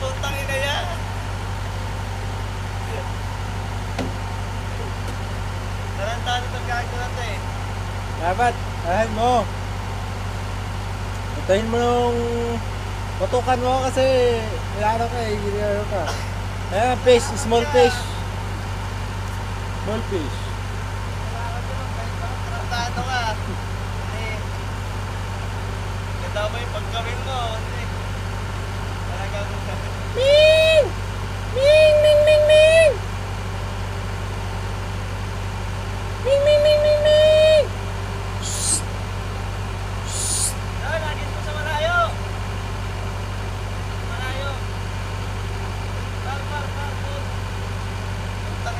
Putang ina yan. Tarantado itong gago na eh. Dapat, tahan mo. Patayin mo nung Patukan mo kasi Milano ka eh, ginano ka. Ayan, fish, small fish. Small fish.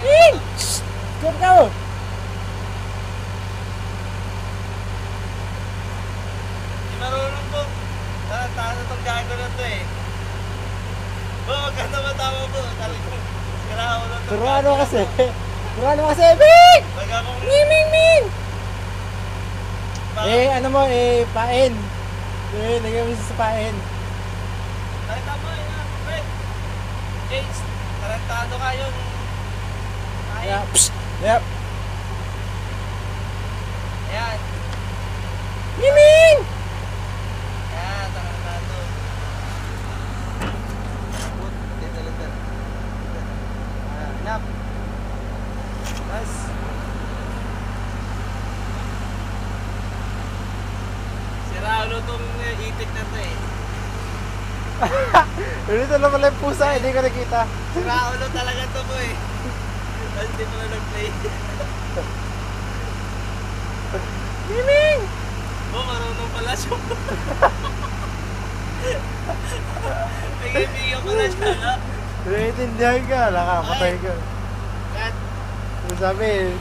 Tangin Ming! mo. Go, go! Di marunong po. Tarantado tong gago na to eh. Wag ka na matawa po. Talagang sira ulo tong Pero gago ano na kasi? to. Pero ano kasi? Ming! Pag akong... Ming, ming, ming! Eh, ano mo, eh, pain. Eh, lagyan mo sa pain. Ay, tama yan. Fred. James, tarantado ka yun. Ay, Yep. Yep. Ayan. Ming, ming! Ayan, tarantado. Put, dito, dito. Ayan, enough. Nice. Sira ulo tong eh, itik na to eh. Dito na pala yung pusa, hindi ko nakita. Sira ulo talaga to po eh. Tapos hindi na nag-play. Miming! Oh, marunong pala siya. May kaibigan pala siya, no? Naiintindihan ka, nakapatay ka. Kat, Sabi,